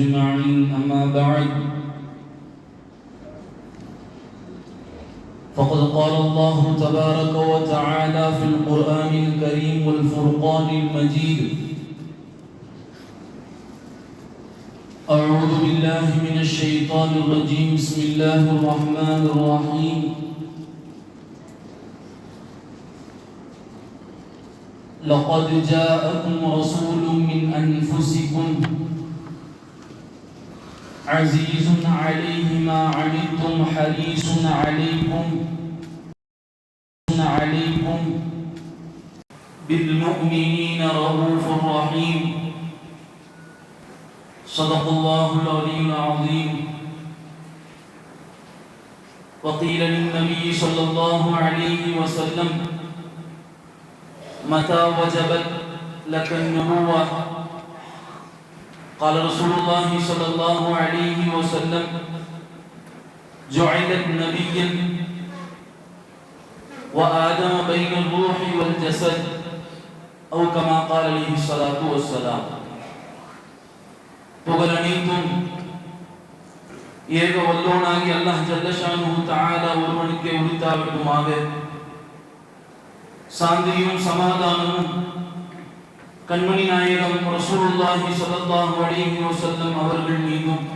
أجمعين أما بعد. فقد قال الله تبارك وتعالى في القرآن الكريم والفرقان المجيد أعوذ بالله من الشيطان الرجيم. بسم الله الرحمن الرحيم. لقد جاءكم رسول من أنفسكم عزيز عليه ما عنتم حريص عليكم عليكم. بالمؤمنين رؤوف رحيم. صدق الله العلي العظيم. وقيل للنبي صلى الله عليه وسلم متى وجبت لك النبوة؟ قال رسول الله صلى الله عليه وسلم جعلت نبيا وآدم بين الروح والجسد أو كما قال عليه الصلاة والسلام புகழ் அனைத்தும் ஏக வல்லோனாகி அல்லாஹ் ஜல்லஷானு தஆலா ஒருவனுக்கே உரித்தாகட்டுமாக சாந்தியும் சமாதானமும் கண்மணி நாயகம் ரசூலுல்லாஹி ஸல்லல்லாஹு அலைஹி வஸல்லம் அவர்கள் மீதும்.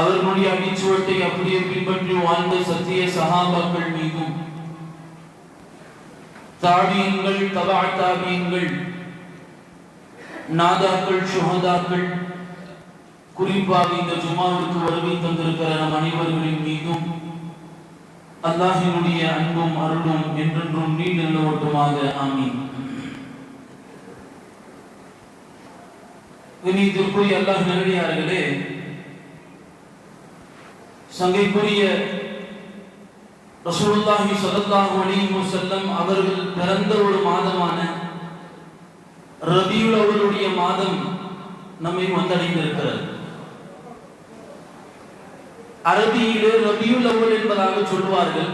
அவர்களுடைய அடிச்சுவட்டை அப்படியே பின்பற்றி வாழ்ந்த சத்திய சஹாபாக்கள் மீதும். தாபியங்கள் தபா தாபியங்கள் நாதாக்கள் சுகதாக்கள் குறிப்பாக இந்த ஜுமாவிற்கு வருகை தந்திருக்கிற நம் அனைவர்களின் மீதும் அல்லாஹினுடைய அன்பும் அருளும் என்றென்றும் நீ நிலவட்டுமாக ஆமீன். இனித்திற்குரிய அல்லாஹ் நல்லடியார்களே சங்கைக்குரிய ரசூலுல்லாஹி ஸல்லல்லாஹு அலைஹி வஸல்லம் அவர்கள் பிறந்த ஒரு மாதமான ரபியுல் அவருடைய மாதம் நம்மை வந்தடைந்திருக்கிறது. அரபியிலே ரபியுல் அவள் என்பதாக சொல்வார்கள்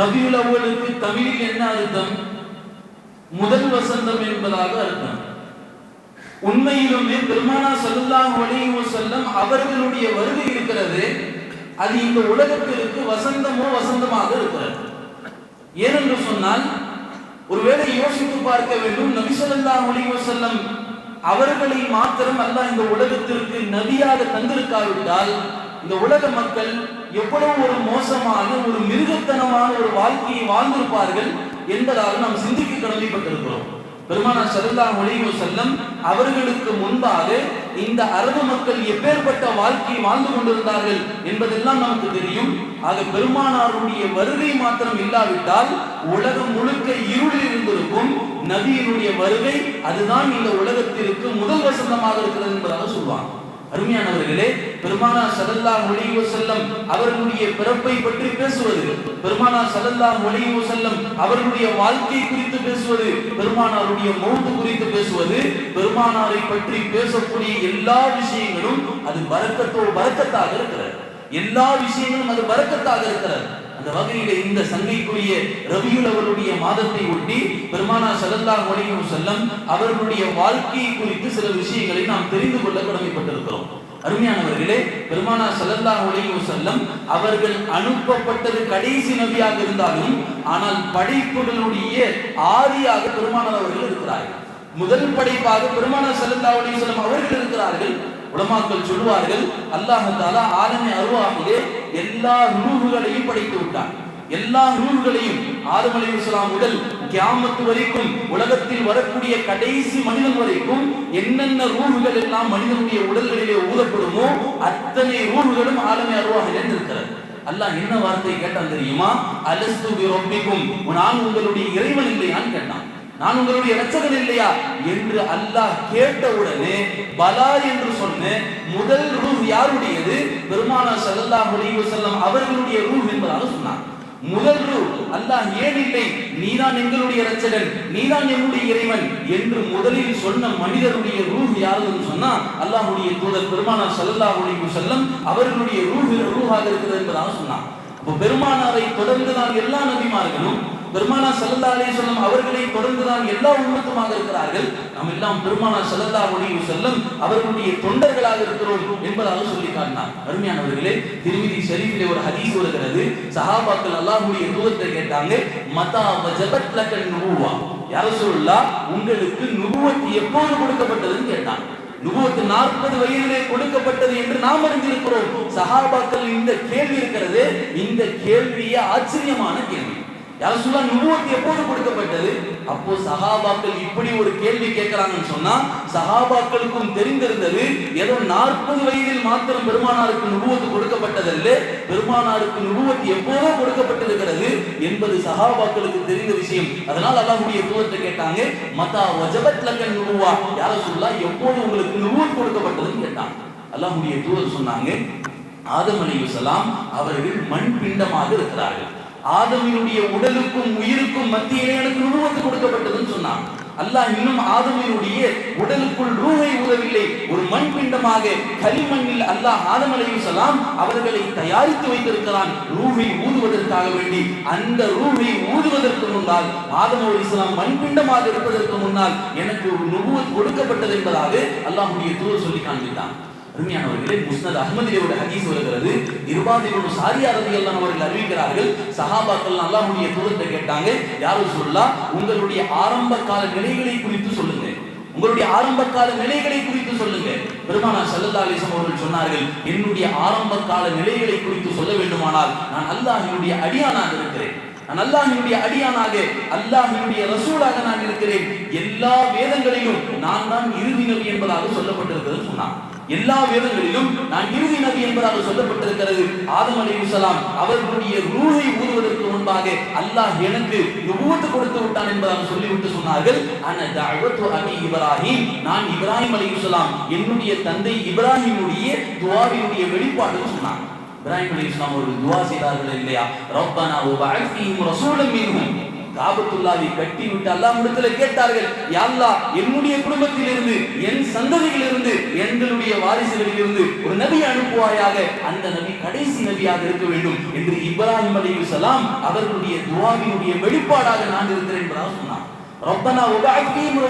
ரபியுல் அவ்வலுக்கு தமிழில் என்ன அர்த்தம்? முதல் வசந்தம் என்பதாக அர்த்தம். உண்மையிலுமே பெருமானா சல்லாஹ் அலைஹி செல்லம் அவர்களுடைய வருகை இருக்கிறது. அது இந்த உலகத்திற்கு வசந்தமோ வசந்தமாக இருக்கிறது. ஏனென்று சொன்னால் ஒருவேளை யோசித்து பார்க்க வேண்டும் நபி சொல்லா அலைஹி செல்லம் அவர்களை மாத்திரம் அல்ல இந்த உலகத்திற்கு நபியாக தந்திருக்காவிட்டால் இந்த உலக மக்கள் எவ்வளவு ஒரு மோசமான ஒரு மிருகத்தனமான ஒரு வாழ்க்கையை வாழ்ந்திருப்பார்கள் என்பதாக நாம் சிந்திக்க கடமைப்பட்டிருக்கிறோம். பெருமானா சரதா அலைஹி செல்லம் அவர்களுக்கு முன்பாக இந்த அரபு மக்கள் எப்பேற்பட்ட வாழ்க்கையை வாழ்ந்து கொண்டிருந்தார்கள் என்பதெல்லாம் நமக்கு தெரியும். ஆக பெருமானாருடைய வருகை மாத்திரம் இல்லாவிட்டால் உலகம் முழுக்க இருளில் இருந்திருக்கும் நபியினுடைய வருகை அதுதான் இந்த உலகத்திற்கு முதல் வசந்தமாக இருக்கிறது என்பதாக சொல்லுவாங்க அருமையானவர்களே பெருமானா சல்லல்லாஹு மொழியோ செல்லம் அவர்களுடைய பிறப்பை பற்றி பேசுவது பெருமானா சல்லல்லாஹு மொழியோ செல்லம் அவர்களுடைய வாழ்க்கை குறித்து பேசுவது பெருமானாருடைய மௌத்து குறித்து பேசுவது பெருமானாரை பற்றி பேசக்கூடிய எல்லா விஷயங்களும் அது பரக்கத்தோ பரக்கத்தாக இருக்கிறது. எல்லா விஷயங்களும் அது பரக்கத்தாக இருக்கிறது. அந்த வகையில இந்த சங்கைக்குரிய ரவியுல் அவருடைய மாதத்தை ஒட்டி பெருமானா சல்லல்லாஹு மொழியும் செல்லம் அவர்களுடைய வாழ்க்கையை குறித்து சில விஷயங்களை நாம் தெரிந்து கொள்ள கடமைப்பட்டிருக்கிறோம். அருமையானவர்களே பெருமானா சல்லல்லாஹு அலைஹி செல்லம் அவர்கள் அனுப்பப்பட்டது கடைசி நபியாக இருந்தாலும் ஆனால் படைப்புகளுடைய ஆதியாக பெருமானவர்கள் அவர்கள் இருக்கிறார்கள். முதல் படைப்பாக பெருமானா சல்லல்லாஹு அலைஹி செல்லம் அவர்கள் இருக்கிறார்கள். உலமாக்கள் சொல்வார்கள் அல்லாஹ் தாலா ஆலமி அருவாகிலே எல்லா ரூஹுகளையும் படைத்து விட்டார் எல்லா ரூல்களையும் ஆதம் அலி இஸ்லாம் உடல் கியாமத்து வரைக்கும் உலகத்தில் வரக்கூடிய கடைசி மனிதன் வரைக்கும் என்னென்ன ரூல்கள் எல்லாம் மனிதனுடைய உடல்களிலே ஊதப்படுமோ அத்தனை ரூல்களும் ஆளுமை அருவாக இருக்கிறது. அல்லாஹ் என்ன வார்த்தை கேட்டான் தெரியுமா? அலஸ்து ரொம்பிக்கும் நான் உங்களுடைய இறைவன் இல்லையான்னு கேட்டான். நான் உங்களுடைய இரட்சகன் இல்லையா? என்று அல்லாஹ் கேட்டவுடனே பலா என்று சொன்ன முதல் ரூஹ் யாருடையது? பெருமானார் ஸல்லல்லாஹு அலைஹி வஸல்லம் அவர்களுடைய ரூஹ் என்பதாக சொன்னார். முதல் ரூ அல்லாஹ் ஏன் இல்லை? நீதான் எங்களுடைய இரட்சகன் நீதான் என்னுடைய இறைவன் என்று முதலில் சொன்ன மனிதருடைய ரூஹ் யாருன்னு சொன்னா அல்லாஹுடைய தூதர் பெருமானார் ஸல்லல்லாஹு அலைஹி வஸல்லம் அவர்களுடைய ரூஹ் ரூஹாக இருக்கிறது என்பதாக சொன்னார். அப்போ பெருமானாரை தொடர்ந்து நான் எல்லா நபிமார்களும் பெருமானா சல்லல்லா அலி வஸல்லம் அவர்களை தொடர்ந்துதான் எல்லா உண்மத்துமாக இருக்கிறார்கள். நாம் எல்லாம் பெருமானா சல்லல்லா அலி வஸல்லம் அவர்களுடைய தொண்டர்களாக இருக்கிறோம் என்பதாக சொல்லி காட்டினார் அருமையானவர்களே திருமதி ஷரீஃபிலே ஒரு ஹதீஸ் வருகிறது. சஹாபாக்கள் அல்லாஹுடைய தூரத்தை கேட்டாங்க மதா வஜபத் லக்கன் நுபுவா? யா ரசூலுல்லாஹ் உங்களுக்கு நுபுவத் எப்போது கொடுக்கப்பட்டதுன்னு கேட்டாங்க நுபுவத்து நாற்பது வயதிலே கொடுக்கப்பட்டது என்று நாம் அறிந்திருக்கிறோம். சஹாபாக்கள் இந்த கேள்வி இருக்கிறது இந்த கேள்வியே ஆச்சரியமான கேள்வி. யாசுல்லா சொல்ல நுபுவத்து எப்போது கொடுக்கப்பட்டது. அப்போ சஹாபாக்கள் இப்படி ஒரு கேள்வி கேட்கிறாங்கன்னு சொன்னா சஹாபாக்களுக்கும் தெரிந்திருந்தது ஏதோ நாற்பது வயதில் மாத்திரம் பெருமானாருக்கு நுபுவத்து கொடுக்கப்பட்டதல்ல பெருமானாருக்கு நுபுவத்து எப்போதோ கொடுக்கப்பட்டிருக்கிறது என்பது சஹாபாக்களுக்கு தெரிந்த விஷயம். அதனால் அல்லாஹுடைய தூதத்தை கேட்டாங்க மதா வஜபத் லக்கன் நுபுவா யார சொல்லா எப்போது உங்களுக்கு நுபுவத் கொடுக்கப்பட்டதுன்னு கேட்டாங்க. அல்லாஹுடைய தூதர் சொன்னாங்க ஆதம் அலி அவர்கள் மண் பிண்டமாக இருக்கிறார்கள். ஆதமினுடைய உடலுக்கும் உயிருக்கும் மத்தியிலே எனக்கு நுணுவத்து கொடுக்கப்பட்டதுன்னு சொன்னான். அல்லாஹ் இன்னும் ஆதமினுடைய உடலுக்குள் ரூஹை உதவில்லை ஒரு மண் பிண்டமாக களிமண்ணில் அல்லாஹ் ஆதம் அலைஹிஸ்ஸலாம் அவர்களை தயாரித்து வைத்திருக்கிறான். ரூஹை ஊதுவதற்காக வேண்டி. அந்த ரூஹை ஊதுவதற்கு முன்னால் ஆதம் அலைஹிஸ்ஸலாம் மண் பிண்டமாக இருப்பதற்கு முன்னால் எனக்கு ஒரு நுகுவத் கொடுக்கப்பட்டது என்பதாக அல்லாஹுடைய தூர் சொல்லி காண்பித்தான். அருமையானவர்களே முஸ்னத் அஹ்மதிலே ஹதீஸ் வருகிறது. இருபாதிபுல் சாரியா ரலியல்லாஹு அவர்கள் அறிவிக்கிறார்கள் சஹாபாக்கள் முடிய தூதத்தை கேட்டாங்க. யாரும் சொல்லா உங்களுடைய ஆரம்ப கால நிலைகளை குறித்து சொல்லுங்க. உங்களுடைய ஆரம்ப கால நிலைகளை குறித்து சொல்லுங்க. பெருமானா சல்லல்லா அலிசம் அவர்கள் சொன்னார்கள் என்னுடைய ஆரம்ப கால நிலைகளை குறித்து சொல்ல வேண்டுமானால் நான் அல்லாஹ்வினுடைய அடியானாக இருக்கிறேன். நான் அல்லாஹினுடைய அடியானாக அல்லாஹினுடைய ரசூலாக நான் இருக்கிறேன். எல்லா வேதங்களிலும் நான் தான் இறுதி நபி என்பதாக சொல்லப்பட்டிருக்கிறது சொன்னான் எல்லா வேதங்களிலும் நான் இறுதி நபி என்பதாக சொல்லப்பட்டிருக்கிறது. ஆதம் அலைஹிஸ்ஸலாம் அவர்களுடைய ரூலை ஊதுவதற்கு முன்பாக அல்லாஹ் எனக்கு நுபுவத்து கொடுத்து விட்டான் என்பதாக சொல்லிவிட்டு சொன்னார்கள். ஆனால் தஅவத்து அபி இப்ராஹிம். நான் இப்ராஹிம் அலைஹிஸ்ஸலாம் என்னுடைய தந்தை இப்ராஹிமுடைய துவாவினுடைய வெளிப்பாடு சொன்னான் இப்ராஹிம் அலைஹிஸ்ஸலாம் ஒரு துவா செய்தார்கள் இல்லையா? ரப்பனா வபஅத் ஃபீஹிம் ரசூலன் மின்ஹும். காபத்துல்லாவை கட்டி விட்டு அல்லாஹ்விடத்தில் கேட்டார்கள் யா என்னுடைய குடும்பத்திலிருந்து என் சந்ததியிலிருந்து எங்களுடைய வாரிசுகளிலிருந்து ஒரு நபி அனுப்புவாயாக அந்த நபி கடைசி நபியாக இருக்க வேண்டும் என்று இப்ராஹிம் அலைஹிஸ்ஸலாம் அவர்களுடைய துவாவினுடைய வெளிப்பாடாக நான் இருக்கிறேன் என்பதாக சொன்னார் ரப்பனா வபஅத் ஃபீஹிம்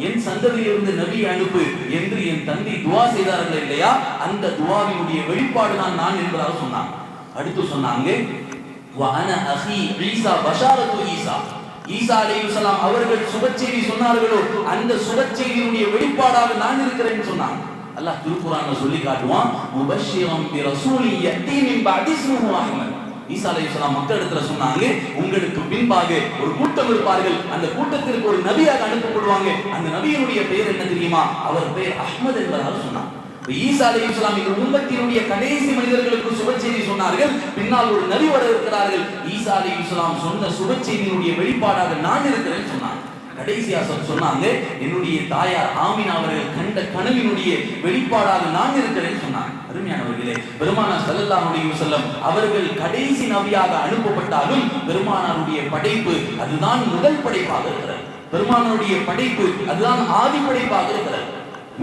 என் சந்ததியிலிருந்து நபி அனுப்பு என்று என் தந்தை துவா செய்தார்கள் இல்லையா? அந்த துவாவினுடைய வெளிப்பாடு தான் நான் என்பதாக சொன்னான். அடுத்து சொன்னாங்க வான அஹி ஈசா பஷாரத்து ஈசா. ஈசா அலைஹிஸ்ஸலாம் அவர்கள் சுபச்செய்தி சொன்னார்களோ அந்த சுபச்செய்தியினுடைய வெளிப்பாடாக நான் இருக்கிறேன்னு சொன்னாங்க அல்லாஹ் திருக்குறான்ல சொல்லி காட்டுவான் முபஷ்ஷிரம் பி ரசூலி யத்தி மின் பஅதி இஸ்முஹு அஹ்மத். ஈசா அலைஹிஸ்ஸலாம் சொன்னாங்க உங்களுக்கு பின்பாக ஒரு கூட்டம் இருப்பார்கள் அந்த கூட்டத்திற்கு ஒரு நபியாக அனுப்பப்படுவாங்க. அந்த நபியினுடைய பெயர் என்ன தெரியுமா? அவர் பெயர் அஹ்மத் என்பதாக சொன்னாங்க ஈசா அலைஹிஸ்ஸலாம் இந்த உம்மத்தினுடைய கடைசி மனிதர்களுக்கு சுப செய்தி சொன்னார்கள். பின்னால் ஒரு நபி வர இருக்கிறார்கள். ஈசா அலைஹிஸ்ஸலாம் சொன்ன சுப செய்தியினுடைய வெளிப்பாடாக நான் இருக்கிறேன் சொன்னாங்க. கடைசியா சொன்னாங்க என்னுடைய தாயார் ஆமினா அவர்கள் கண்ட கனவினுடைய வெளிப்பாடாக நான் இருக்கிறேன் சொன்னாங்க. அருமையானவர்களே பெருமானா ஸல்லல்லாஹு அலைஹி வஸல்லம் அவர்கள் கடைசி நபியாக அனுப்பப்பட்டாலும் பெருமானாருடைய படைப்பு அதுதான் முதல் படைப்பாக இருக்கிறது. பெருமானாருடைய படைப்பு அதுதான் ஆதி படைப்பாக இருக்கிறது.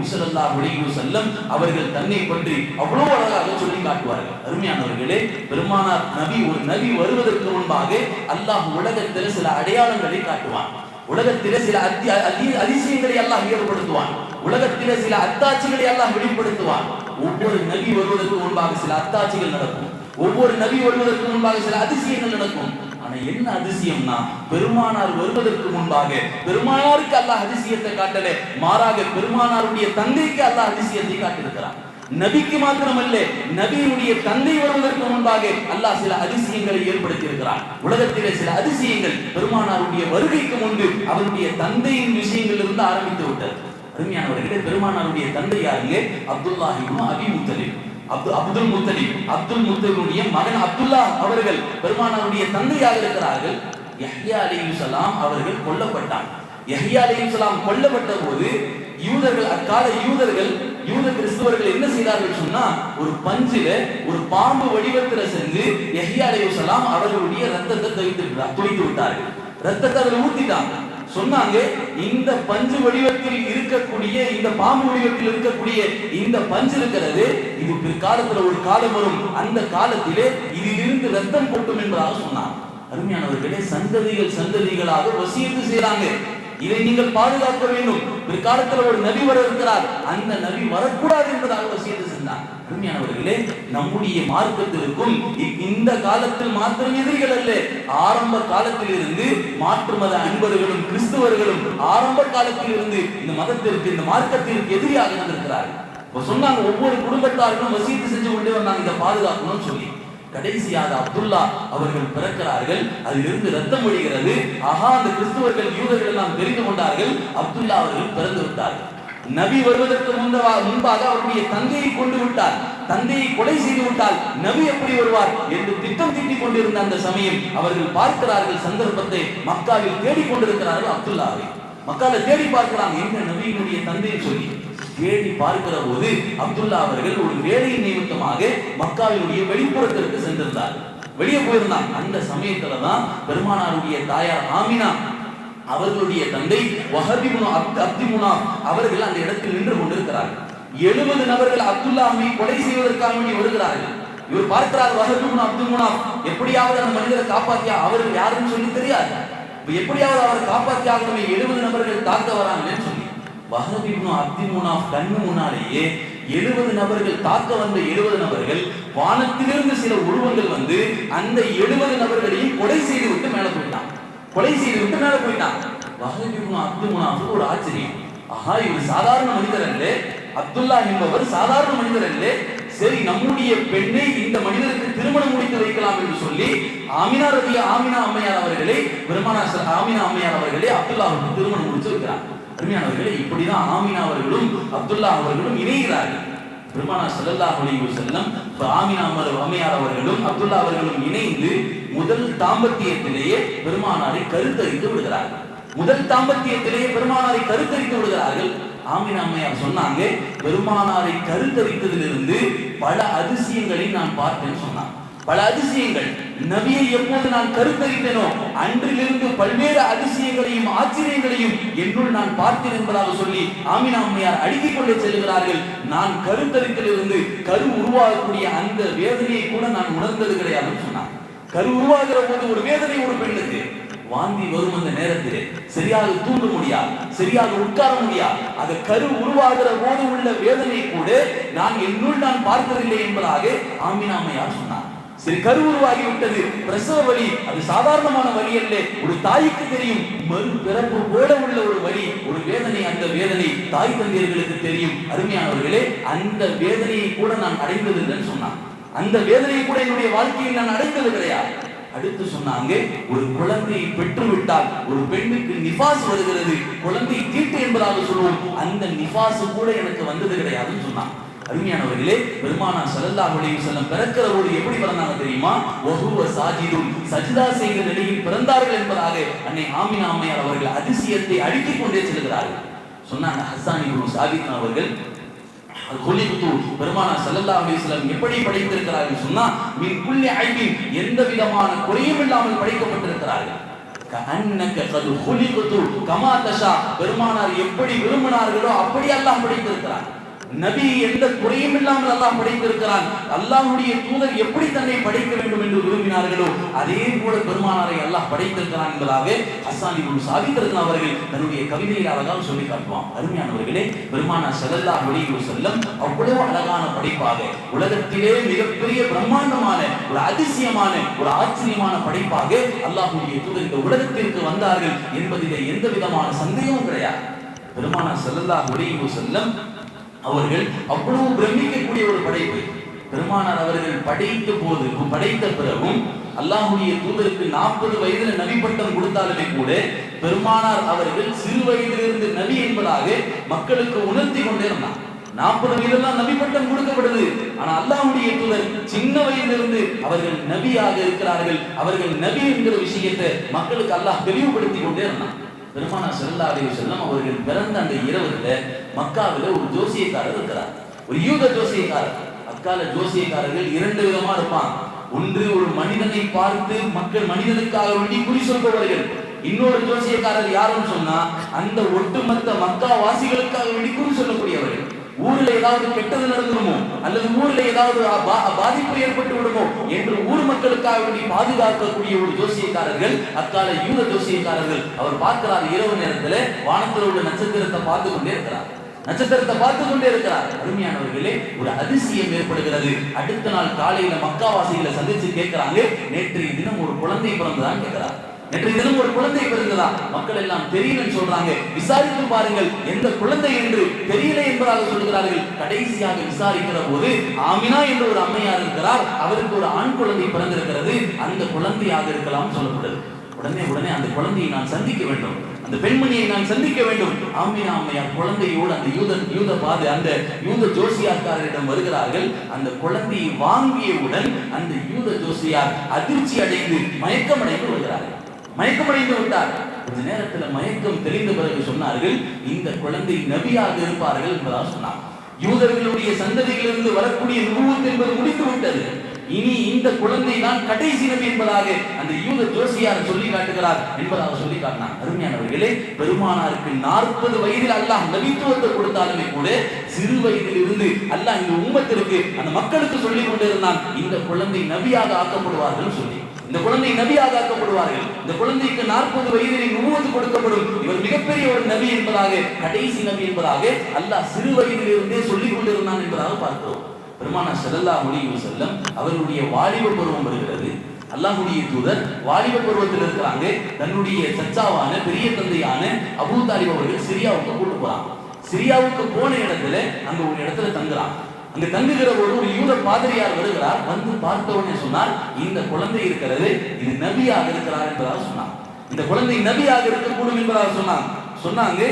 ஸல்லல்லாஹு முடிவு செல்லம் அவர்கள் தன்னை பற்றி அவ்வளவு அழகாக சொல்லி காட்டுவார்கள். அருமையானவர்களே பெருமானார் நபி ஒரு நபி வருவதற்கு முன்பாக அல்லாஹ் உலகத்தில் சில அடையாளங்களை காட்டுவான். உலகத்திலே சில அத்தி அதி- அதிசயங்களை எல்லாம் ஏற்படுத்துவான். உலகத்திலே சில அத்தாட்சிகளை எல்லாம் வெளிப்படுத்துவான். ஒவ்வொரு நபி வருவதற்கு முன்பாக சில அத்தாட்சிகள் நடக்கும். ஒவ்வொரு நபி வருவதற்கு முன்பாக சில அதிசயங்கள் நடக்கும். அது என்ன அதிசயம்னா பெருமானார் வருவதற்கு முன்பாக பெருமானாருக்கு அல்லாஹ் அதிசயத்தை காட்டல. மாறாக பெருமானாருடைய தந்தைக்கு அல்லாஹ் அதிசயத்தை காட்டியிருக்கிறான் நபிக்கு மாத்திரமல்ல நபியினுடைய தந்தை வருவதற்கு முன்பாக அல்லாஹ் சில அதிசயங்களை ஏற்படுத்தி இருக்கிறார் உலகத்திலே சில அதிசயங்கள் பெருமானாருடைய வருகைக்கு முன்பு அவருடைய தந்தையின் விஷயங்கள் இருந்து ஆரம்பித்து விட்டது. அருமையானவர்களே பெருமானாருடைய தந்தை யாருங்க அப்துல்லாஹி இப்னு அப்து அப்துல் முத்தலிப் அப்துல் முத்தலிபுடைய மகன் அப்துல்லா அவர்கள் பெருமானாருடைய தந்தையாக இருக்கிறார்கள். யஹ்யா சலாம் அவர்கள் கொல்லப்பட்டார் யஹ்யா சலாம் கொல்லப்பட்ட போது யூதர்கள் அக்கால யூதர்கள் யூத கிறிஸ்தவர்கள் என்ன செய்தார்கள் சொன்னா ஒரு பஞ்சில ஒரு பாம்பு வடிவத்துல செஞ்சு யஹ்யா சலாம் அவர்களுடைய ரத்தத்தை துவைத்து துடித்து விட்டார்கள். ரத்தத்தை அதில் ஊத்திட்டாங்க. சொன்னாங்க இந்த பஞ்சு வடிவத்தில் இருக்கக்கூடிய இந்த பாம்பு வடிவத்தில் இருக்கக்கூடிய இந்த பஞ்சு இருக்கிறது இது பிற்காலத்துல ஒரு காலம் வரும். அந்த காலத்திலே இதிலிருந்து ரத்தம் கொட்டும் என்பதாக சொன்னார் அருமையானவர்களே சந்ததிகள் சந்ததிகளாக வசியத்து செய்யறாங்க இதை நீங்கள் பாதுகாக்க வேண்டும். பிற்காலத்தில் ஒரு நபி வர இருக்கிறார். அந்த நபி வரக்கூடாது என்பதாக வசியத்து சென்றார் அருமையானவர்களே நம்முடைய மார்க்கத்திற்கும் இந்த காலத்தில் மாத்திரம் எதிரிகள் அல்ல. ஆரம்ப காலத்தில் இருந்து மாற்று மத அன்பர்களும் கிறிஸ்தவர்களும் ஆரம்ப காலத்தில் இருந்து இந்த மதத்திற்கு இந்த மார்க்கத்திற்கு எதிரியாக இருந்திருக்கிறார்கள். சொன்னாங்க ஒவ்வொரு குடும்பத்தாருக்கும் வசீத்து செஞ்சு கொண்டே வந்தாங்க இதை பாதுகாக்கணும்னு சொல்லி. கடைசியாக அப்துல்லா அவர்கள் பிறக்கிறார்கள். அதிலிருந்து ரத்தம் ஒழிகிறது. ஆஹா அந்த கிறிஸ்துவர்கள் யூதர்கள் எல்லாம் தெரிந்து கொண்டார்கள். அப்துல்லா அவர்கள் பிறந்து விட்டார்கள். நபி வருவதற்கு முன்பா முன்பாக அவருடைய தந்தையை கொண்டு விட்டார். தந்தையை கொலை செய்து விட்டால் நபி எப்படி வருவார் என்று திட்டம் தீட்டிக் கொண்டிருந்த அந்த சமயம் அவர்கள் பார்க்கிறார்கள் சந்தர்ப்பத்தை மக்காவில் தேடிக் கொண்டிருக்கிறார்கள் அப்துல்லாவை. மக்களை தேடி பார்க்கிறாங்க எங்க நபியினுடைய தந்தையை சொல்லி. தேடி பார்க்கிற போது அப்துல்லா அவர்கள் ஒரு வேலையின் நிமித்தமாக மக்காவினுடைய வெளிப்புறத்திற்கு சென்றிருந்தார். வெளியே போயிருந்தான். அந்த சமயத்துல தான் பெருமானாருடைய தாயார் ஆமினா அவர்களுடைய தந்தை வஹபிபுனு அப்து அப்திமுனா அவர்கள் அந்த இடத்தில் நின்று கொண்டிருக்கிறார்கள். எழுபது நபர்கள் அப்துல்லாவை கொலை செய்வதற்காக வேண்டி வருகிறார்கள். இவர் பார்க்கிறார் வஹபிபுனு அப்துமுனா எப்படியாவது அந்த மனிதரை காப்பாத்தியா? அவர்கள் யாருன்னு சொல்லி தெரியாது. எப்படியாவது அவரை காப்பாத்தியாகவே எழுபது நபர்கள் தாக்க வராங்கன்னு சொல்லி. வஹபிப்னு அப்தி முனாஃப் கண்ணு முன்னாலேயே எழுபது நபர்கள் தாக்க வந்த எழுபது நபர்கள் வானத்திலிருந்து சில உருவங்கள் வந்து அந்த எழுபது நபர்களையும் கொலை செய்து விட்டு மேலே போயிட்டான் கொலை செய்து விட்டு மேலே போயிட்டான் வஹபிபுனு அப்துமுனாவுக்கு ஒரு ஆச்சரியம். ஆஹா இவர் சாதாரண மனிதர் அல்ல. அப்துல்லா என்பவர் சாதாரண மனிதர் அல்ல. சரி நம்முடைய பெண்ணை இந்த மனிதருக்கு திருமணம் முடித்து வைக்கலாம் என்று சொல்லி ஆமினா ரவி ஆமினா அம்மையார் அவர்களை பெருமானா ஆமினா அம்மையார் அவர்களை அப்துல்லாவுக்கு திருமணம் முடித்து வைக்கிறார் அருமையானவர்களே இப்படிதான் ஆமினா அவர்களும் அப்துல்லா அவர்களும் இணைகிறார்கள். பெருமானா ஸல்லல்லாஹு அலைஹி செல்லம் ஆமினா அமர் அம்மையார் அவர்களும் அப்துல்லா அவர்களும் இணைந்து முதல் தாம்பத்தியத்திலேயே பெருமானாரை கருத்தரித்து விடுகிறார்கள். முதல் தாம்பத்தியத்திலேயே பெருமானாரை கருத்தரித்து விடுகிறார்கள். ஆமின் அம்மையார் சொன்னாங்க பெருமானாரை கருத்தரித்ததிலிருந்து பல அதிசயங்களை நான் பார்த்தேன்னு சொன்னாங்க பல அதிசயங்கள். நபியை எப்போது நான் கருத்தறிந்தனோ அன்றிலிருந்து பல்வேறு அதிசயங்களையும் ஆச்சரியங்களையும் என்னுள் நான் பார்த்தேன் என்பதாக சொல்லி ஆமினா அம்மையார் அடுக்கிக் கொண்டே செல்கிறார்கள். நான் கருத்தரித்திலிருந்து கரு உருவாகக்கூடிய அந்த வேதனையை கூட நான் உணர்ந்தது கிடையாதுன்னு சொன்னார். கரு உருவாகிற போது ஒரு வேதனை ஒரு பெண்ணுக்கு வாந்தி வரும் அந்த நேரத்திலே. சரியாக தூங்க முடியாது. சரியாக உட்கார முடியாது. அது கரு உருவாகிற போது உள்ள வேதனை கூட நான் என்னுள் நான் பார்த்ததில்லை என்பதாக ஆமினாமையார் சொன்னார். சரி கரு உருவாகி விட்டது. பிரசவ வழி அது சாதாரணமான வழி அல்ல. ஒரு தாய்க்கு தெரியும் மறு பிறப்பு போல உள்ள ஒரு வழி ஒரு வேதனை அந்த வேதனை தாய் தந்தையர்களுக்கு தெரியும். அருமையானவர்களே அந்த வேதனையை கூட நான் அடைந்ததில்லைன்னு சொன்னான். அந்த வேதனையை கூட என்னுடைய வாழ்க்கையில் நான் அடைந்தது கிடையாது. அடுத்து சொன்னாங்க ஒரு குழந்தையை பெற்றுவிட்டால் ஒரு பெண்ணுக்கு நிபாஸ் வருகிறது. குழந்தை தீட்டு என்பதாக சொல்லுவோம். அந்த நிபாசு கூட எனக்கு வந்தது கிடையாதுன்னு சொன்னான். அருமையானவர்களே பெருமானா சல்லல்லா அலைஹி வஸல்லம் பிறக்கிற எப்படி பிறந்தாங்க தெரியுமா? வஹுவ சாஜிதுன். சஜிதா செய்கிற நிலையில் பிறந்தார்கள் என்பதாக அன்னை ஆமினா அம்மையார் அவர்கள் அதிசயத்தை அடுக்கிக் கொண்டே செல்கிறார்கள். சொன்னாங்க ஹசானி குரு சாபித் அவர்கள் குலிபுத்து பெருமானா சல்லல்லா அலிஸ்லாம் எப்படி படைத்திருக்கிறார்கள்? சொன்னா மின் குல்லி ஐபின். எந்த விதமான குறையும் இல்லாமல் படைக்கப்பட்டிருக்கிறார்கள். கமா தஷா. பெருமானார் எப்படி விரும்பினார்களோ அப்படி அல்லாஹ் படைத்திருக்கிறார். நபி எந்த குறையும் இல்லாமல் அல்லாஹ் படைத்திருக்கிறான். அல்லாஹுடைய தூதர் எப்படி தன்னை படைக்க வேண்டும் என்று விரும்பினார்களோ அதே போல பெருமானாரை அல்லாஹ் படைத்திருக்கிறான் என்பதாக ஹஸ்ஸான் இப்னு சாபித் அவர்கள் தன்னுடைய கவிதையில் அழகாக சொல்லி காட்டுவான். அருமையானவர்களே பெருமானா செல்லல்லா வெளியூர் வஸல்லம் அவ்வளவு அழகான படைப்பாக உலகத்திலே மிகப்பெரிய பிரம்மாண்டமான ஒரு அதிசயமான ஒரு ஆச்சரியமான படைப்பாக அல்லாஹ்வுடைய தூதர் இந்த உலகத்திற்கு வந்தார்கள் என்பதிலே எந்த விதமான சந்தேகமும் கிடையாது. பெருமானா செல்லல்லா வெளியூர் வஸல்லம் அவர்கள் அவ்வளவு பிரமிக்கக்கூடிய ஒரு படைப்பு. பெருமானார் அவர்கள் படைத்த போது படைத்த பிறகும் அல்லாஹுடைய தூதருக்கு நாற்பது வயதுல நபி பட்டம் கொடுத்தாலுமே கூட பெருமானார் அவர்கள் சிறு வயதிலிருந்து நபி என்பதாக மக்களுக்கு உணர்த்தி கொண்டே இருந்தார். நாற்பது வயதெல்லாம் நபி பட்டம் கொடுக்கப்படுது ஆனா அல்லாஹுடைய தூதர் சின்ன வயதிலிருந்து அவர்கள் நபியாக இருக்கிறார்கள். அவர்கள் நபி என்கிற விஷயத்தை மக்களுக்கு அல்லாஹ் தெளிவுபடுத்தி கொண்டே இருந்தான். பெருமானார் செல்லாதே செல்லம் அவர்கள் பிறந்த அந்த இரவுல மக்காவில் ஒரு ஜோசியக்காரர் இருக்கிறார். ஒரு யூத ஜோசியக்காரர். அக்கால ஜோசியக்காரர்கள் இரண்டு விதமா இருப்பான் ஒன்று ஒரு மனிதனை பார்த்து மக்கள் மனிதனுக்காக வேண்டி குறி சொல்பவர்கள். இன்னொரு ஜோசியக்காரர் யாருன்னு சொன்னா அந்த ஒட்டுமொத்த மக்கா வாசிகளுக்காக வேண்டி குறி சொல்லக்கூடியவர்கள். ஊர்ல ஏதாவது கெட்டது நடந்துருமோ அல்லது ஊர்ல ஏதாவது பாதிப்பு ஏற்பட்டு விடுமோ என்று ஊர் மக்களுக்காக வேண்டி பாதுகாக்கக்கூடிய ஒரு ஜோசியக்காரர்கள் அக்கால யூத ஜோசியக்காரர்கள் அவர் பார்க்கிறார் இரவு நேரத்துல வானத்தில் உள்ள நட்சத்திரத்தை பார்த்து கொண்டே இருக்கிறார். நட்சத்திரத்தை பார்த்து கொண்டே இருக்கிறார். அருமையானவர்களே ஒரு அதிசயம் ஏற்படுகிறது. அடுத்த நாள் காலையில மக்காவாசிகளை சந்திச்சு கேட்கிறாங்க நேற்றைய தினம் ஒரு குழந்தை பிறந்ததான் கேட்கிறார். நேற்றைய தினம் ஒரு குழந்தை பிறந்ததா? மக்கள் எல்லாம் தெரியலன்னு சொல்றாங்க. விசாரித்து பாருங்கள் எந்த குழந்தை என்று தெரியல என்பதாக சொல்கிறார்கள். கடைசியாக விசாரிக்கிற போது ஆமினா என்ற ஒரு அம்மையார் இருக்கிறார். அவருக்கு ஒரு ஆண் குழந்தை பிறந்திருக்கிறது. அந்த குழந்தையாக இருக்கலாம் சொல்லப்படுது உடனே உடனே அந்த குழந்தையை நான் சந்திக்க வேண்டும். அந்த பெண்மணியை நான் சந்திக்க வேண்டும். ஆமினா அம்மையார் குழந்தையோடு அந்த யூத யூத பாது அந்த யூத ஜோசியாக்காரரிடம் வருகிறார்கள். அந்த குழந்தையை வாங்கியவுடன் அந்த யூத ஜோசியார் அதிர்ச்சி அடைந்து மயக்கமடைந்து வருகிறார்கள் மயக்கமடைந்து விட்டார். கொஞ்ச நேரத்துல மயக்கம் தெளிந்த பிறகு சொன்னார்கள் இந்த குழந்தை நபியாக இருப்பார்கள் என்பதாக சொன்னார். யூதர்களுடைய சந்ததியிலிருந்து வரக்கூடிய நுபுவத் என்பது முடித்து விட்டது. இனி இந்த குழந்தை தான் கடைசி நபி என்பதாக அந்த யூத ஜோசியார் சொல்லி காட்டுகிறார் என்பதாக சொல்லி காட்டினார். அருமையானவர்களே பெருமானாருக்கு நாற்பது வயதில் அல்லாஹ் நபித்துவத்தை கொடுத்தாலுமே கூட சிறு வயதில் இருந்து அல்லாஹ் இந்த உம்மத்திற்கு அந்த மக்களுக்கு சொல்லிக் கொண்டிருந்தான் இந்த குழந்தை நபியாக ஆக்கப்படுவார்கள் சொல்லி. இந்த குழந்தை நபியாக ஆக்கப்படுவார்கள். இந்த குழந்தைக்கு நாற்பது வயதில் நுபுவத்து கொடுக்கப்படும் இவர் மிகப்பெரிய ஒரு நபி என்பதாக கடைசி நபி என்பதாக அல்லாஹ் சிறு வயதிலிருந்தே சொல்லிக் கொண்டிருந்தான் என்பதாக பார்க்கிறோம். பெருமானா செல்லல்லா மொழியும் செல்லும் அவருடைய வாலிப பருவம் வருகிறது. அல்லாஹுடைய தூதர் வாலிப பருவத்தில் இருக்கிறாங்க. தன்னுடைய சச்சாவான பெரிய தந்தையான அபூ தாலிப் அவர்கள் சிரியாவுக்கு கூட்டு போறாங்க. சிரியாவுக்கு போன இடத்துல அங்க ஒரு இடத்துல தங்குறான் அங்க தங்குகிற ஒரு ஒரு யூத பாதிரியார் வருகிறார். வந்து பார்த்த சொன்னார் இந்த குழந்தை இருக்கிறது இது நபியாக இருக்கிறார் என்பதாக சொன்னார் இந்த குழந்தை நபியாக இருக்கக்கூடும் என்பதாக சொன்னாங்க. சொன்னாங்க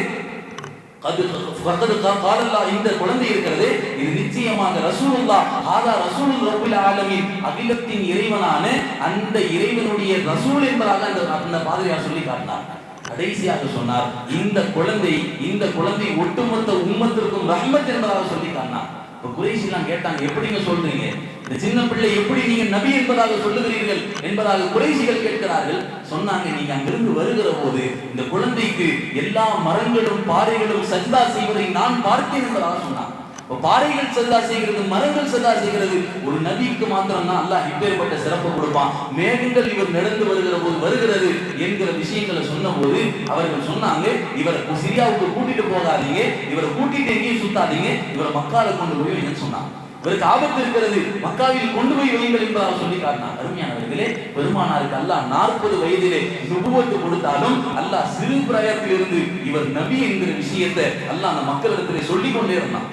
இந்த குழந்தை இருக்கிறது இது நிச்சயமாக ரசூலுல்லா ஆதா ரசூலுல் ரபுல் ஆலமின் அகிலத்தின் இறைவனான அந்த இறைவனுடைய ரசூல் என்பதாக அந்த அந்த பாதிரியார் சொல்லி காட்டினார். கடைசியாக சொன்னார் இந்த குழந்தை இந்த குழந்தை ஒட்டுமொத்த உம்மத்திற்கும் ரஹ்மத் என்பதாக சொல்லி காட்டினார். இப்போ குறைஷிலாம் கேட்டாங்க எப்படிங்க சொல்றீங்க? இந்த சின்ன பிள்ளை எப்படி நீங்க நபி என்பதாக சொல்லுகிறீர்கள் என்பதாக குறைசிகள் கேட்கிறார்கள். சொன்னாங்க நீங்க அங்கிருந்து வருகிற போது இந்த குழந்தைக்கு எல்லா மரங்களும் பாறைகளும் சஜ்தா செய்வதை நான் பார்த்தேன் என்பதாக சொன்னாங்க. பாறைகள் செல்லா செய்கிறது மரங்கள் செல்லா செய்கிறது. ஒரு நபிக்கு மாத்திரம் தான் அல்லாஹ் இப்பேற்பட்ட சிறப்பு கொடுப்பான். மேகங்கள் இவர் நடந்து வருகிற போது வருகிறது என்கிற விஷயங்களை சொன்னபோது அவர்கள் சொன்னாங்க இவரை சிரியாவுக்கு கூட்டிட்டு போகாதீங்க இவரை கூட்டிட்டு எங்கேயும் சுத்தாதீங்க இவரை மக்கால கொண்டு போய் வைங்கன்னு சொன்னாங்க. இவருக்கு ஆபத்து இருக்கிறது. மக்காவில் கொண்டு போய் வையுங்கள் என்பதாக சொல்லி காட்டினார். அருமையானவர்களே பெருமானாருக்கு அல்லாஹ் நாற்பது வயதிலே நுபுவத்து கொடுத்தாலும் அல்லாஹ் சிறு பிராயத்திலிருந்து இவர் நபி என்கிற விஷயத்தை அல்லாஹ் அந்த மக்களிடத்திலே சொல்லிக் கொண்டே இருந்தான்.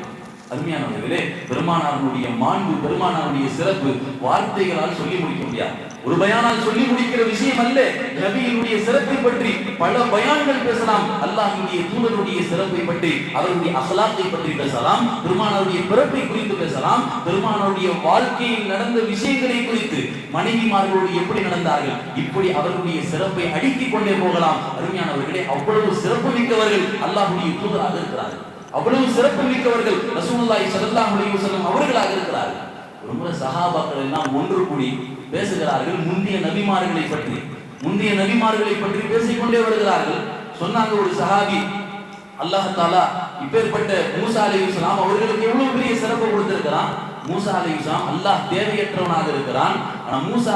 அருமையானவர்களே பெருமானாருடைய மாண்பு பெருமானாருடைய சிறப்பு வார்த்தைகளால் சொல்லி முடிக்க முடியாது. ஒரு பயானால் சொல்லி முடிக்கிற விஷயம் அல்ல. நபியினுடைய சிறப்பை பற்றி பல பயான்கள் பேசலாம். அல்லாஹினுடைய தூதருடைய சிறப்பை பற்றி அவருடைய அசலாத்தை பற்றி பேசலாம். பெருமானாருடைய பிறப்பை குறித்து பேசலாம். பெருமானாருடைய வாழ்க்கையில் நடந்த விஷயங்களை குறித்து மனைவிமார்களோடு எப்படி நடந்தார்கள் இப்படி அவருடைய சிறப்பை அடுக்கிக் கொண்டே போகலாம். அருமையானவர்களே அவ்வளவு சிறப்பு மிக்கவர்கள் அல்லாஹுடைய தூதராக இருக்கிறார்கள். அவ்வளவு சிறப்பு மிக்கவர்கள் ரசூலுல்லாஹி ஸல்லல்லாஹு அலைஹி வஸல்லம் அவர்களாக இருக்கிறார்கள். ஒரு முறை சஹாபாக்கள் எல்லாம் ஒன்று கூடி பேசுகிறார்கள் முந்தைய நபிமார்களை பற்றி. முந்தைய நபிமார்களை பற்றி பேசிக்கொண்டே வருகிறார்கள். சொன்னாங்க ஒரு சஹாபி அல்லாஹ் தாலா இப்பேற்பட்ட மூசா அலைஹிஸ்ஸலாம் அவர்களுக்கு எவ்வளவு பெரிய சிறப்பு கொடுத்திருக்கிறான்? மூசா அலைஹிஸ்ஸலாம் அல்லாஹ் தேவையற்றவனாக இருக்கிறான். ஆனா மூசா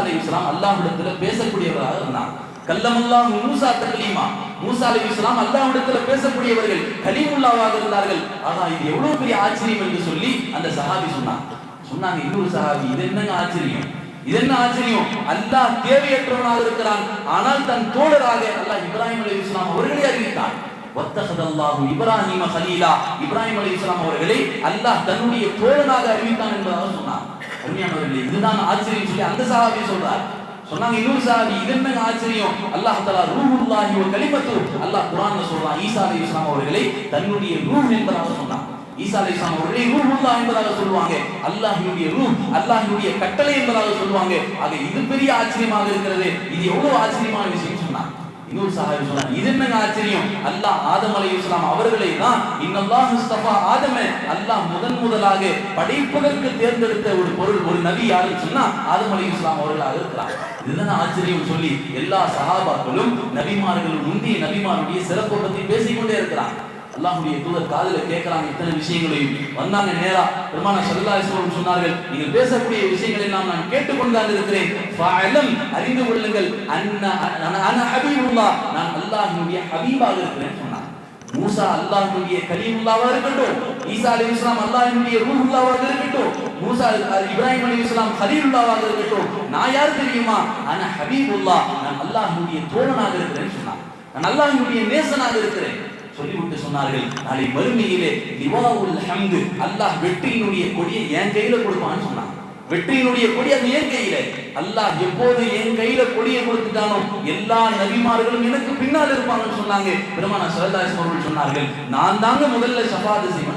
அல்லாஹ் இடத்துல பேசக்கூடியவராக இருந்தான். கல்லமல்லாஹ் மூசா தக்லீமா மூசா அலைஹிஸ்ஸலாம் அல்லாஹ்விடத்துல பேசக்கூடியவர்கள் கலிமுல்லாவாக இருந்தார்கள். ஆனா இது எவ்வளவு பெரிய ஆச்சரியம் என்று சொல்லி அந்த சஹாபி சொன்னான். சொன்னாங்க இன்னொரு சஹாபி இது என்னங்க ஆச்சரியம்? இது என்ன ஆச்சரியம்? அல்லாஹ் தேவையற்றவனாக இருக்கிறான். ஆனால் தன் தோழராக அல்லாஹ் இப்ராஹிம் அலைஹிஸ்ஸலாம் அவர்களை அறிவித்தான் வத்தகதல்லாஹு இப்ராஹிம ஹலீலா. இப்ராஹிம் அலைஹிஸ்ஸலாம் அவர்களை அல்லாஹ் தன்னுடைய தோழனாக அறிவித்தான் என்பதாக சொன்னார் அருமையானவர்களே இதுதான் ஆச்சரியம் சொல்லி அந்த சஹாபி சொல்றார். சொன்னாங்க இன்னொரு சஹாபி இது என்ன ஆச்சரியம். அல்லாஹ் தலா ரூஹுல்லாஹி ஒரு கலிமத்து அல்லாஹ் குர்ஆன்ல சொல்றான் ஈசா அலைஹிஸ்ஸலாம் அவர்களை தன்னுடைய ரூஹ் என்பதாக சொன்னான். ஈசா அலைஹிஸ்ஸலாம் அவர்களை ரூஹுல்லா என்பதாக சொல்லுவாங்க. அல்லாஹினுடைய ரூஹ் அல்லாஹினுடைய கட்டளை என்பதாக சொல்லுவாங்க. ஆக இது பெரிய ஆச்சரியமாக இருக்கிறது. இது எவ்வளவு ஆச்சரியமான விஷயம் சொன்னாங்க இன்னொரு சஹாபி சொன்னார் இது என்னங்க ஆச்சரியம்? அல்லாஹ் ஆதம் அலைஹிஸ்ஸலாம் அவர்களை தான் இன்னல்லாஹ் முஸ்தபா ஆதமே அல்லாஹ் முதன் முதலாக படைப்பதற்கு தேர்ந்தெடுத்த ஒரு பொருள் ஒரு நபி யாருன்னு சொன்னா ஆதம் அலைஹிஸ்ஸலாம் அவர்களாக இருக்கிறார் இதுதான் ஆச்சரியம் சொல்லி எல்லா சஹாபாக்களும் நபிமார்களும் முந்தைய நபிமாருடைய சிறப்பை பற்றி பேசிக்கொண்டே இருக்கிறாங்க. அல்லாஹுடைய தூதர் காதல கேட்கறாங்க இத்தனை விஷயங்களையும். வந்தாங்க நேரா பெருமான சல்லா சொன்னார்கள் நீங்கள் பேசக்கூடிய விஷயங்களை எல்லாம் நான் கேட்டுக்கொண்டுதான் இருக்கிறேன். ஃபஅலம் அறிந்து கொள்ளுங்கள். அன்ன அன- அன நான் அல்லாஹ்வுடைய ஹபீபாக இருக்கிறேன் சொன்னார். மூசா அல்லாஹ்வுடைய கலீமுல்லாவா இருக்கட்டும் ஈசா அலி இஸ்லாம் அல்லாஹினுடைய ரூஹுல்லாவாக இருக்கட்டும் மூசா இப்ராஹிம் அலி இஸ்லாம் கலீலுல்லாவாக இருக்கட்டும் நான் யார் தெரியுமா? அன ஹபீபுல்லா நான் அல்லாஹ்வுடைய தோழனாக இருக்கிறேன் சொன்னார். நான் அல்லாஹ்வுடைய நேசனாக இருக்கிறேன். சொல்லிவிட்டு சொன்னார்கள் நாளை மறுமையிலே லிவாவுல் ஹம்து அல்லாஹ் வெற்றியினுடைய கொடியை என் கையில கொடுப்பான்னு சொன்னான். வெற்றியினுடைய கொடி அது என் கையில. அல்லாஹ் எப்போது என் கையில கொடியை கொடுத்துட்டானோ எல்லா நபிமார்களும் எனக்கு பின்னால் இருப்பாங்கன்னு சொன்னாங்க. பெருமான சரதாஸ் அவர்கள் சொன்னார்கள் நான் தாங்க முதல்ல சபாத செய்வேன்.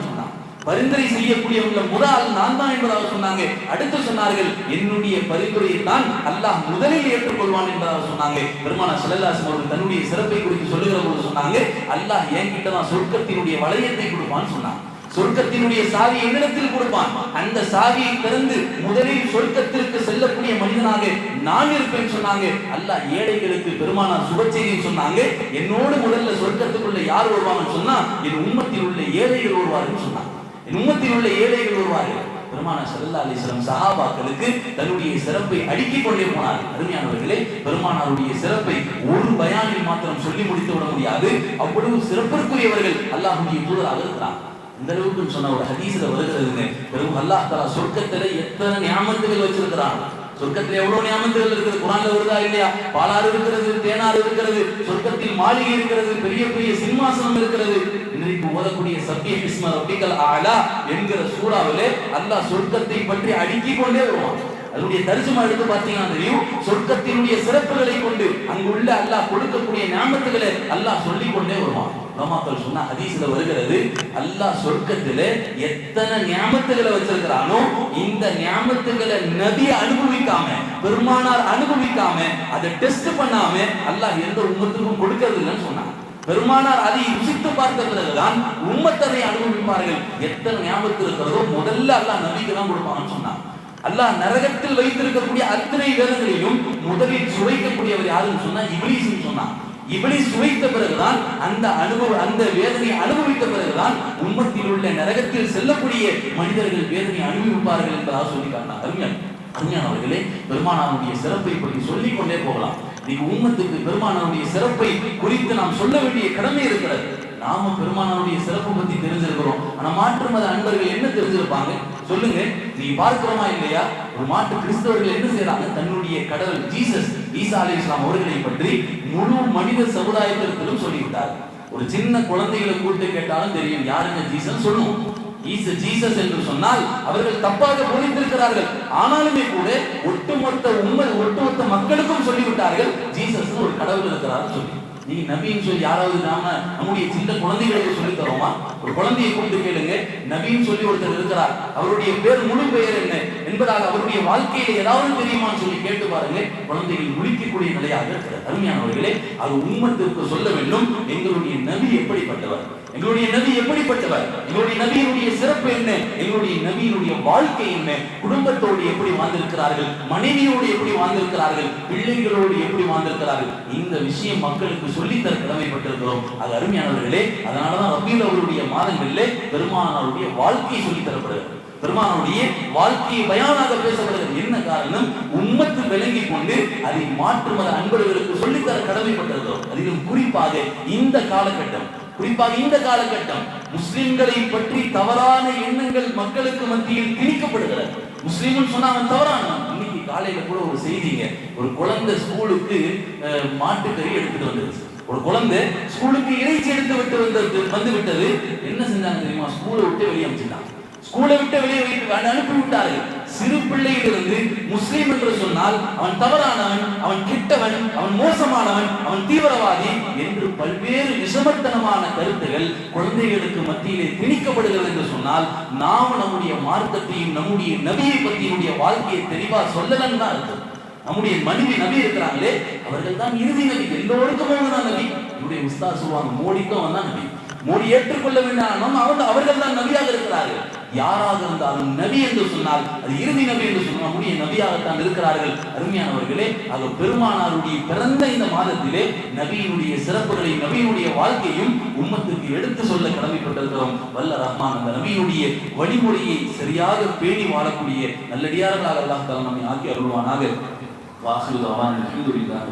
பரிந்துரை செய்யக்கூடியவங்கள முதல் நான் தான் என்பதாக சொன்னாங்க. அடுத்து சொன்னார்கள் என்னுடைய பரிந்துரையை தான் அல்லாஹ் முதலில் ஏற்றுக்கொள்வான் என்பதாக சொன்னாங்க. பெருமான சல்லல்லாஸ் அவர்கள் தன்னுடைய சிறப்பை குறித்து சொல்லுகிற போது சொன்னாங்க அல்லாஹ் என்கிட்ட தான் சொர்க்கத்தினுடைய வளையத்தை கொடுப்பான்னு சொன்னாங்க சொர்க்கத்தினுடைய சாவி என்னிடத்தில் கொடுப்பான். அந்த சாவியை திறந்து முதலில் சொர்க்கத்திற்கு செல்லக்கூடிய மனிதனாக நான் இருப்பேன் சொன்னாங்க. அல்லாஹ் ஏழைகளுக்கு பெருமானார் சுப சொன்னாங்க என்னோடு முதல்ல சொர்க்கத்துக்குள்ள யார் வருவாங்கன்னு சொன்னா என் உண்மத்தில் உள்ள ஏழைகள் வருவார்கள் சொன்னாங்க. உம்மத்தில் உள்ள ஏழைகள் வருவார்கள் பெருமான சல்லா அலிஸ்லாம் சஹாபாக்களுக்கு தன்னுடைய சிறப்பை அடுக்கிக் கொண்டே போனார் அருமையானவர்களே பெருமானாருடைய சிறப்பை ஒரு பயானில் மாத்திரம் சொல்லி முடித்து விட முடியாது. அவ்வளவு சிறப்பிற்குரியவர்கள் அல்லாஹுடைய தூதராக இருக்கிறார். இந்த அளவுக்கு சொன்ன ஒரு ஹதீஸ்ல வருகிறதுங்க பெரும் அல்லாஹ் தலா சொர்க்கத்துல எத்தனை நியாமத்துகள் வச்சிருக்கிறான். சொர்க்கத்துல எவ்வளவு நியாமத்துகள் இருக்குது? குரான்ல வருதா இல்லையா? பாலாறு இருக்கிறது தேனாறு இருக்கிறது சொர்க்கத்தில் மாளிகை இருக்கிறது பெரிய பெரிய சிம்மாசனம் இருக்கிறது. இன்றைக்கு ஓதக்கூடிய சத்திய பிஸ்ம ரப்பிக்கல் ஆலா என்கிற சூறாவிலே அல்லாஹ் சொர்க்கத்தை பற்றி அடுக்கிக் கொண்டே வருவான். அதனுடைய தரிசனம் எடுத்து பார்த்தீங்கன்னா தெரியும் சொர்க்கத்தினுடைய சிறப்புகளை கொண்டு அங்குள்ள அல்லாஹ் கொடுக்கக்கூடிய ஞாபகத்துகளை அல்லாஹ் சொல்லிக் கொண்டே வருவான். உலமாக்கள் சொன்ன ஹதீஸ்ல வருகிறது அல்லாஹ் சொர்க்கத்துல எத்தனை ஞாபகத்துகளை வச்சிருக்கிறானோ இந்த ஞாபகத்துகளை நபி அனுபவிக்காம பெருமானார் அனுபவிக்காம அதை டெஸ்ட் பண்ணாம அல்லாஹ் எந்த உம்மத்துக்கும் கொடுக்கறது இல்லைன்னு சொன்னாங்க பெருமானார் அதை ருசித்து பார்த்த உம்மத்தனை அனுபவிப்பார்கள். எத்தனை ஞாபகத்தில் இருக்கிறதோ முதல்ல அல்லா நபிக்கு தான் கொடுப்பாங்கன்னு சொன்னான். அல்லாஹ் நரகத்தில் வைத்திருக்கக்கூடிய அத்தனை வேதங்களையும் முதலில் சுவைக்கக்கூடியவர் யாருன்னு சொன்னா இபிலிஸ்னு சொன்னான். இப்படி சுவைத்த பிறகுதான் அந்த அனுபவ அந்த வேதனை அனுபவித்த பிறகுதான் உம்மத்தில் உள்ள நரகத்தில் செல்லக்கூடிய மனிதர்கள் வேதனை அனுபவிப்பார்கள் என்பதாக சொல்லி காட்டினார் அருமையான அருமையானவர்களே பெருமானாருடைய சிறப்பை பற்றி சொல்லிக் கொண்டே போகலாம். இன்னைக்கு உம்மத்துக்கு பெருமானாருடைய சிறப்பை குறித்து நாம் சொல்ல வேண்டிய கடமை இருக்கிறது. நாம பெருமானாருடைய சிறப்பு பத்தி தெரிஞ்சிருக்கிறோம். ஆனா மாற்று மத அன்பர்கள் என்ன தெரிஞ்சிருப்பாங்க? சொல்லுங்க. நீ பார்க்கிறோமா இல்லையா? ஒரு மாற்று கிறிஸ்தவர்கள் என்ன செய்யறாங்க தன்னுடைய கடவுள் ஜீசஸ் ஈசா அலி இஸ்லாம் அவர்களை பற்றி முழு மனித சமுதாயத்திற்கும் சொல்லிவிட்டார். ஒரு சின்ன குழந்தைகளை கூட்டு கேட்டாலும் தெரியும். யாருங்க ஜீசஸ் சொல்லுவோம். ஜீசஸ் என்று சொன்னால் அவர்கள் தப்பாக புரிந்திருக்கிறார்கள். ஆனாலுமே கூட ஒட்டுமொத்த உண்மை ஒட்டுமொத்த மக்களுக்கும் சொல்லிவிட்டார்கள் ஜீசஸ் ஒரு கடவுள் இருக்கிறார் சொல்லி. நீங்க நபின்னு சொல்லி யாராவது நாம நம்முடைய சின்ன குழந்தைகளுக்கு சொல்லி தரோமா? ஒரு குழந்தையை கூப்பிட்டு கேளுங்க. நபின்னு சொல்லி ஒருத்தர் இருக்கிறார். அவருடைய பேர் முழு பெயர் என்ன? என்பதாக அவருடைய வாழ்க்கையில ஏதாவது தெரியுமான்னு சொல்லி கேட்டு பாருங்க குழந்தைகள் முழிக்கக்கூடிய நிலையாக இருக்கிறது அருமையானவர்களே அது உண்மத்திற்கு சொல்ல வேண்டும். எங்களுடைய நபி எப்படிப்பட்டவர்? எங்களுடைய நபி எப்படிப்பட்டவர்? எங்களுடைய நபியினுடைய சிறப்பு என்ன? எங்களுடைய நபியினுடைய வாழ்க்கை என்ன? குடும்பத்தோடு எப்படி வாழ்ந்திருக்கிறார்கள்? மனைவியோடு எப்படி வாழ்ந்திருக்கிறார்கள்? பிள்ளைகளோடு எப்படி வாழ்ந்திருக்கிறார்கள்? இந்த விஷயம் மக்களுக்கு சொல்லித்தர கடமைப்பட்டிருக்கிறோம். அது அருமையானவர்களே அதனாலதான் ரபியில் அவருடைய மாதங்களிலே பெருமானாருடைய வாழ்க்கையை சொல்லித் தரப்படுகிறது பெருமானுடைய வாழ்க்கையை பயானாக பேசப்படுகிறது. என்ன காரணம்? உம்மத்து விளங்கி கொண்டு அதை மாற்று மத அன்பர்களுக்கு சொல்லித்தர கடமைப்பட்டிருக்கிறோம். அதிலும் குறிப்பாக இந்த காலகட்டம் குறிப்பாக இந்த காலகட்டம் முஸ்லிம்களை பற்றி தவறான எண்ணங்கள் மக்களுக்கு மத்தியில் திணிக்கப்படுகிறது. முஸ்லீம்னு சொன்னா அவன் தவறான இன்னைக்கு காலையில கூட ஒரு செய்திங்க. ஒரு குழந்தை ஸ்கூலுக்கு மாட்டுக்கறி எடுத்துட்டு வந்தது. ஒரு குழந்தை ஸ்கூலுக்கு இறைச்சி எடுத்து விட்டு வந்தது வந்து விட்டது. என்ன செஞ்சாங்க தெரியுமா? ஸ்கூலை விட்டு வெளியே அமைச்சிட்டாங்க ஸ்கூலை விட்டு வெளியே வைத்து அனுப்பி விட்டார்கள் சிறு பிள்ளையிலிருந்து முஸ்லீம் என்று சொன்னால் அவன் தவறானவன் அவன் கிட்டவன் அவன் மோசமானவன் அவன் தீவிரவாதி என்று பல்வேறு விஷமத்தனமான கருத்துகள் குழந்தைகளுக்கு மத்தியிலே திணிக்கப்படுகிறது என்று சொன்னால் நாம் நம்முடைய மார்க்கத்தையும் நம்முடைய நபியை பற்றியுடைய வாழ்க்கையை தெளிவா சொல்லலன்னு தான் இருக்கு நம்முடைய மனைவி நபி இருக்கிறாங்களே அவர்கள் தான் இறுதி நபி எல்லோருக்கும் தான் நபி? என்னுடைய உஸ்தா சொல்லுவாங்க மோடிக்கும் தான் நபி. மொழி ஏற்றுக்கொள்ள வேண்டாம் அவர்கள் அவர்கள் தான் நபியாக இருக்கிறார்கள். யாராக இருந்தாலும் நபி என்று சொன்னால் அது இறுதி நபி என்று சொன்னால் முடிய நபியாகத்தான் இருக்கிறார்கள். அருமையானவர்களே அது பெருமானாருடைய பிறந்த இந்த மாதத்திலே நபியினுடைய சிறப்புகளை நபியினுடைய வாழ்க்கையும் உம்மத்துக்கு எடுத்து சொல்ல கடமைப்பட்டிருக்கிறோம். வல்ல ரஹ்மான் அந்த நபியினுடைய வழிமுறையை சரியாக பேணி வாழக்கூடிய நல்லடியார்களாக அல்லாஹ் தஆலா நம்மை ஆக்கி அருள்வானாக. வாசுதாவான் அல்ஹம்துலில்லாஹி